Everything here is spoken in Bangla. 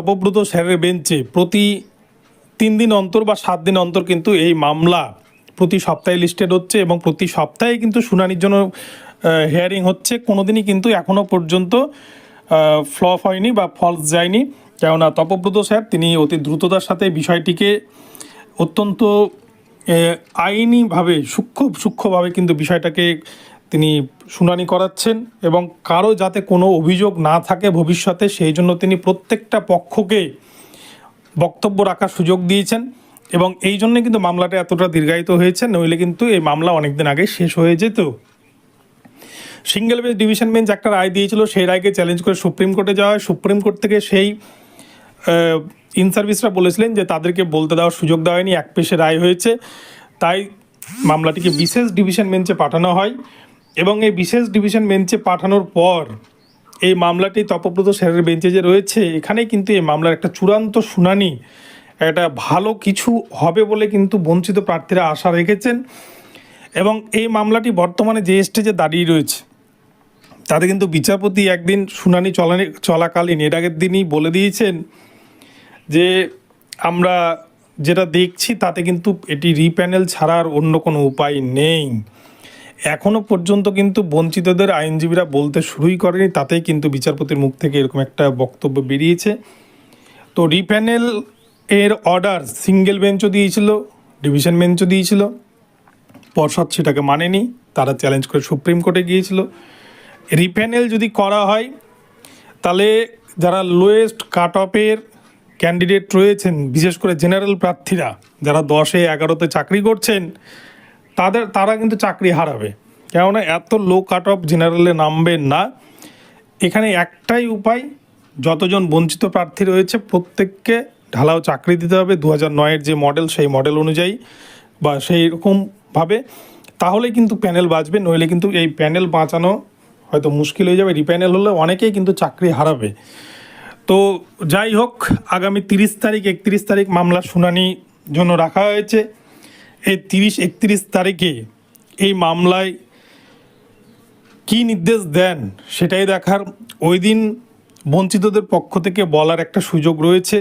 অপব্রত স্যারের বেঞ্চে প্রতি তিন দিন অন্তর বা সাত দিন অন্তর কিন্তু এই মামলা প্রতি সপ্তাহে লিস্টেড হচ্ছে এবং প্রতি সপ্তাহে কিন্তু শুনানির জন্য হিয়ারিং হচ্ছে। কোনোদিনই কিন্তু এখনও পর্যন্ত ফ্লপ হয়নি বা ফলস যায়নি। কেননা তপব্রত স্যার, তিনি অতি দ্রুততার সাথে বিষয়টিকে অত্যন্ত আইনিভাবে সূক্ষ্ম, সূক্ষ্মভাবে কিন্তু বিষয়টাকে তিনি শুনানি করাচ্ছেন এবং কারও যাতে কোনো অভিযোগ না থাকে ভবিষ্যতে, সেই জন্য তিনি প্রত্যেকটা পক্ষকে বক্তব্য রাখার সুযোগ দিয়েছেন এবং এই জন্যে কিন্তু মামলাটা এতটা দীর্ঘায়িত হয়েছে, নইলে কিন্তু এই মামলা অনেকদিন আগে শেষ হয়ে যেত। সিঙ্গেল বেঞ্চ ডিভিশন বেঞ্চ একটা রায় দিয়েছিল, সেই রায়কে চ্যালেঞ্জ করে সুপ্রিম কোর্টে যাওয়া সুপ্রিম কোর্ট থেকে সেই ইন সার্ভিসরা বলেছিলেন যে তাদেরকে বলতে দেওয়ার সুযোগ দেওয়া হয়নি, এক পেশে রায় হয়েছে। তাই মামলাটিকে বিশেষ ডিভিশন বেঞ্চে পাঠানো হয়। এবং এই বিশেষ ডিভিশন বেঞ্চে পাঠানোর পর এই মামলাটি তপব্রত স্যারের বেঞ্চে যে রয়েছে, এখানেই কিন্তু এই মামলার একটা চূড়ান্ত শুনানি, একটা ভালো কিছু হবে বলে কিন্তু বঞ্চিত প্রার্থীরা আশা রেখেছেন। এবং এই মামলাটি বর্তমানে যে স্টেজে দাঁড়িয়ে রয়েছে, তাতে কিন্তু বিচারপতি একদিন শুনানি চলানি, চলাকালীন, এর আগের দিনই বলে দিয়েছেন যে আমরা যেটা দেখছি তাতে কিন্তু এটি রিপ্যানেল ছাড়ার অন্য কোনো উপায় নেই। এখনও পর্যন্ত কিন্তু বঞ্চিতদের আইনজীবীরা বলতে শুরুই করেনি, তাতেই কিন্তু বিচারপতির মুখ থেকে এরকম একটা বক্তব্য বেরিয়েছে। তো রিপ্যানেল এর অর্ডার সিঙ্গেল বেঞ্চও দিয়েছিল, ডিভিশন বেঞ্চও দিয়েছিল। পর্ষদ সেটাকে মানেনি, তারা চ্যালেঞ্জ করে সুপ্রিম কোর্টে গিয়েছিল। রিপ্যানেল যদি করা হয়, তাহলে যারা লোয়েস্ট কাট অফের ক্যান্ডিডেট রয়েছেন, বিশেষ করে জেনারেল প্রার্থীরা, যারা দশে এগারোতে চাকরি করছেন তাদের, তারা কিন্তু চাকরি হারাবে। কেননা এত লো কাট অফ জেনারেলে নামবেন না। এখানে একটাই উপায়, যতজন বঞ্চিত প্রার্থী রয়েছে, প্রত্যেককে ঢালাও চাকরি দিতে হবে। দু হাজার নয়ের যে মডেল সেই মডেল অনুযায়ী বা সেই রকমভাবে তাহলে কিন্তু প্যানেল বাঁচবে, নইলে কিন্তু এই প্যানেল বাঁচানো হয়তো মুশকিল হয়ে যাবে। রিপ্যানেল হলে অনেকেই কিন্তু চাকরি হারাবে। তো যাই হোক, আগামী তিরিশ তারিখ, একত্রিশ তারিখ মামলার শুনানি জন্য রাখা হয়েছে। এই তিরিশ একত্রিশ তারিখে এই মামলায় কি নির্দেশ দেন সেটাই দেখার ওই দিন বঞ্চিতদের পক্ষ থেকে বলার একটা সুযোগ রয়েছে।